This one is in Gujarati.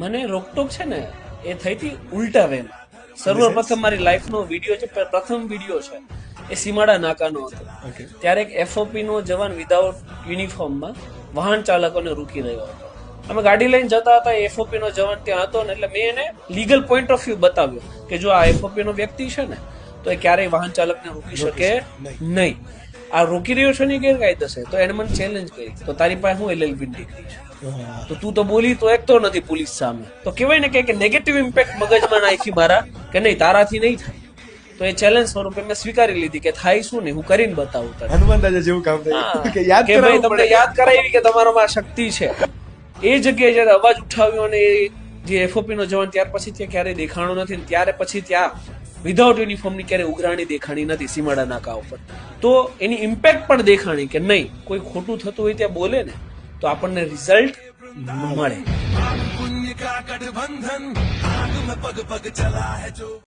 મને રોકટોક છે ને એ થઈ હતી ઉલટા વેન. સર્વપ્રથમ મારી લાઈફનો વીડિયો છે પ્રથમ વીડિયો છે. એ સીમાડા નાકાનો હતો. ત્યારે એક એફઓપી નો જવાન વિધાઉટ યુનિફોર્મમાં વાહન ચાલકોને રોકી રહ્યો હતો. અમે ગાડી લઈને જતા હતા એફઓપી નો જવાન ત્યાં હતો ને એટલે મેં એને લીગલ પોઈન્ટ ઓફ વ્યૂ બતાવ્યો કે જો આ એફઓપી નો વ્યક્તિ છે ને તો એ ક્યારેય વાહન ચાલકને રોકી શકે નહીં. આ રોકી રહ્યો છે ને ગેરકાયદેસર તો એને મને ચેલેન્જ કરી. તો તારી પાસે હું એલએલબી ડિગ્રી છે. તો તું તો બોલી તો એક તો નથી પોલીસ સામે. તો કહેવાય ને કે નેગેટિવ ઇમ્પેક્ટ મગજમાં નાખી મારા કે નહીં તારાથી નહીં થાય. તો એ ચેલેન્જ સ્વરૂપે મેં સ્વીકારી લીધી કે થાય શું નહીં હું કરીને બતાવું તને. હનુમાન દાદા જેવું કામ થયું. કે યાદ કે ભાઈ તમને યાદ કરાવી કે તમારામાં આ શક્તિ છે. એ જગ્યાએ જયારે અવાજ ઉઠાવ્યો અને જે એફઓપી નો જવાન ત્યાર પછી ત્યાં ક્યારેય દેખાણો નથી ત્યારે પછી ત્યાં વિધાઉટ યુનિફોર્મની ક્યારેય ઉઘરાણી દેખાણી નથી સીમાડા નાકા ઉપર. તો એની ઇમ્પેક્ટ પણ દેખાણી કે નહીં. કોઈ ખોટું થતું હોય ત્યાં બોલે ને, તો આપણને રિઝલ્ટ મળે.